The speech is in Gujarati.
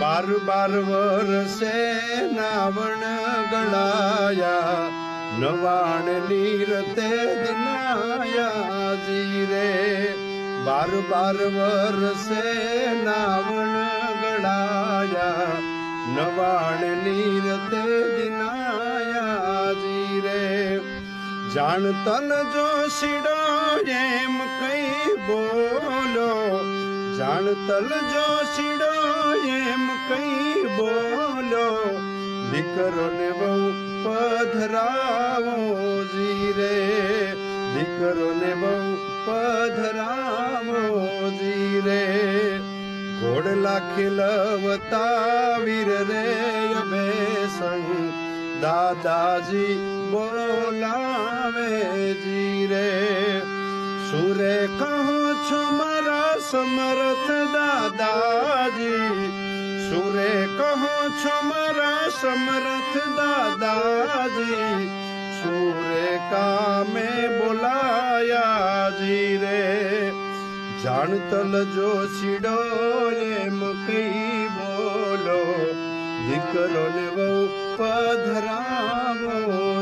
બાર બાર વરસે નાવણ ગળાયા નવાણ નીરતે દિનાયા જીરે. બાર બાર વરસે નાવણ ગળાયા નવાણ નીરતે દિનાયા જીરે. જાણ તલ જો શીડો એમ કઈ બોલો જાણ તલ જો શીડો એમ દીકરો ને બહુ પધરાવો જીરે. દીકરો ને બહુ પધરાવો જીરે. ઘોડલા ખીલવતા વીર રે અમે સંગ. દાદાજી બોલાવે જીરે. સુરે કહો છો મારા સમર્થ દાદાજી? સુરે કહો છો મારા સમરથ દાદાજી? સુરે કામે બોલાયાજી રે? જાણતલ જો છીડો એમ કઈ બોલો દીકરો ને બહુ પધરાવો.